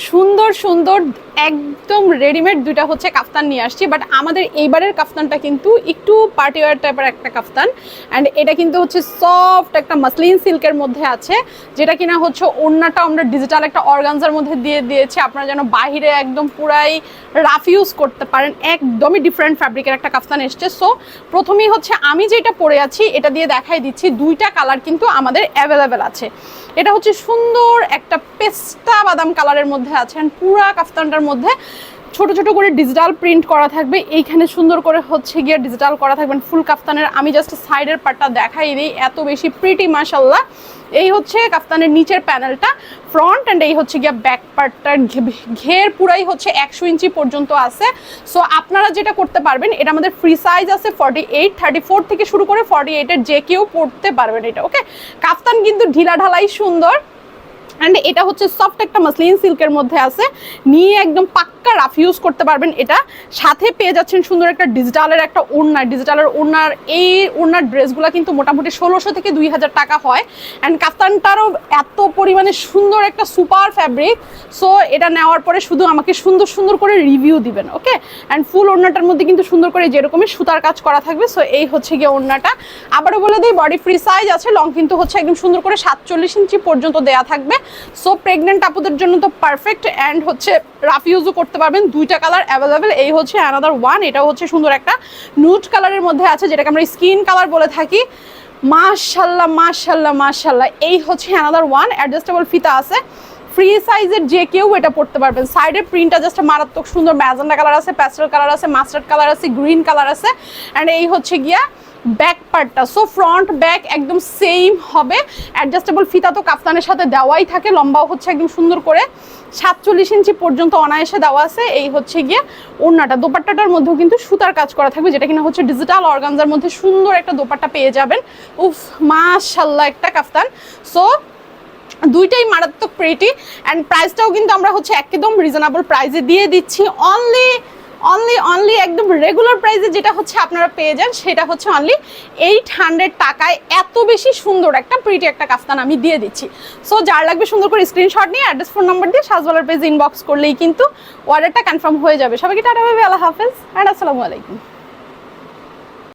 সুন্দর সুন্দর একদম রেডিমেড দুইটা হচ্ছে কাফতান নিয়ে আসছি বাট আমাদের এইবারের কাফতানটা কিন্তু একটু পার্টিওয়ার টাইপের একটা কাফতান অ্যান্ড এটা কিন্তু হচ্ছে সফট একটা মাসলিন সিল্কের মধ্যে আছে, যেটা কিনা হচ্ছে ওড়নাটা আমরা ডিজিটাল একটা অর্গানজার মধ্যে দিয়ে দিয়েছি, আপনারা যেন বাহিরে একদম পুরাই রাফ ইউজ করতে পারেন, একদমই ডিফারেন্ট ফ্যাব্রিকের একটা কাফতান এসছে। সো প্রথমেই হচ্ছে আমি যেটা পরে আছি, এটা দিয়ে দেখাই দিচ্ছি, দুইটা কালার কিন্তু আমাদের অ্যাভেলেবেল আছে। এটা হচ্ছে সুন্দর একটা পেস্তা বাদাম কালারের মধ্যে আছে পুরা কাফতানটার মধ্যে ছোট ছোট করে ডিজিটাল প্রিন্ট করা থাকবে। এইখানে সুন্দর করে হচ্ছে গিয়ে ডিজিটাল করা থাকবে। ফুল কাফতানের, আমি জাস্ট সাইডের পার্টটা দেখাই দিই। এত বেশি প্রিটি মাশাল্লাহ এই হচ্ছে কাফতানের নিচের প্যানেলটা ফ্রন্ট অ্যান্ড এই হচ্ছে গিয়ে ব্যাক পার্টটার ঘের পুরাই হচ্ছে একশো ইঞ্চি পর্যন্ত আছে। সো আপনারা যেটা করতে পারবেন, এটা আমাদের ফ্রি সাইজ আছে ফর্টি এইট থার্টি ফোর থেকে শুরু করে ফর্টি এইটের যে কেউ পড়তে পারবেন এটা ওকে কাফতান কিন্তু ঢিলা ঢালাই সুন্দর। অ্যান্ড এটা হচ্ছে সফট একটা মাসলিন সিল্কের মধ্যে আছে। নিয়ে একদম পাক্কা রাফ ইউজ করতে পারবেন এটা। সাথে পেয়ে যাচ্ছেন সুন্দর একটা ডিজিটালের একটা ওড়না। ডিজিটালের ওড়নার এই ওড়নার ড্রেসগুলো কিন্তু মোটামুটি ষোলোশো থেকে দুই হাজার টাকা হয়। অ্যান্ড কাফতানটারও এত পরিমাণে সুন্দর একটা সুপার ফ্যাব্রিক সো এটা নেওয়ার পরে শুধু আমাকে সুন্দর সুন্দর করে রিভিউ দিবেন ওকে অ্যান্ড ফুল ওড়নাটার মধ্যে কিন্তু সুন্দর করে যেরকমই সুতার কাজ করা থাকবে সো এই হচ্ছে গিয়ে ওড়নাটা। আবারও বলে দিই বডি ফ্রি সাইজ আছে। লং কিন্তু হচ্ছে একদম সুন্দর করে সাতচল্লিশ ইঞ্চি পর্যন্ত দেয়া থাকবে। সো প্রেগনেন্ট আপুদের জন্য তো পারফেক্ট অ্যান্ড হচ্ছে রাফ ইউজও করতে পারবেন। দুইটা কালার অ্যাভেলেবেল এই হচ্ছে অ্যানাদার ওয়ান এটাও হচ্ছে সুন্দর একটা নুট কালারের মধ্যে আছে, যেটাকে আমরা স্কিন কালার বলে থাকি। মাশাল্লাহ মাশাল্লাহ মাশাল্লাহ, এই হচ্ছে অ্যানাদার ওয়ান অ্যাডজাস্টেবল ফিতা আছে। ফ্রি সাইজের যে কেউ এটা পড়তে পারবেন। সাইডের প্রিন্টটা জাস্ট মারাত্মক সুন্দর ম্যাজেন্ডা কালার আছে প্যাস্টেল কালার আছে মাস্টার্ড কালার আছে গ্রিন কালার আছে। অ্যান্ড এই হচ্ছে গিয়া ব্যাক পার্টটা সো ফ্রন্ট ব্যাক একদম সেম হবে। অ্যাডজাস্টেবল ফিতা তো কাফতানের সাথে দেওয়াই থাকে। লম্বাও হচ্ছে একদম সুন্দর করে। সাতচল্লিশ ইঞ্চি পর্যন্ত অনায়াসে দেওয়া আছে। এই হচ্ছে গিয়ে ওড়নাটা। দোপাট্টাটার মধ্যেও কিন্তু সুতার কাজ করা থাকবে, যেটা কিনা হচ্ছে ডিজিটাল অর্গানজার মধ্যে সুন্দর একটা দোপাট্টা পেয়ে যাবেন। উফ মাশাল্লাহ একটা কাফতান। সো দুইটাই মারাত্মক প্রিটি অ্যান্ড প্রাইসটাও কিন্তু আমরা হচ্ছে একদম রিজনেবল প্রাইসে দিয়ে দিচ্ছি। অনলি অনলি অনলি একদম রেগুলার প্রাইসে যেটা হচ্ছে আপনারা পেয়ে যান, সেটা হচ্ছে অনলি এইট হান্ড্রেড টাকায় এত বেশি সুন্দর একটা প্রিটি একটা কাস্তান আমি দিয়ে দিচ্ছি। সো যার লাগবে সুন্দর করে স্ক্রিনশট নিয়ে অ্যাড্রেস ফোন নাম্বার দিয়ে সাজওয়ালার পেজ ইনবক্স করলেই কিন্তু অর্ডারটা কনফার্ম হয়ে যাবে। সবাইকে টাটা ভাবে আল্লাহ হাফেজ অ্যান্ড আসসালামু আলাইকুম।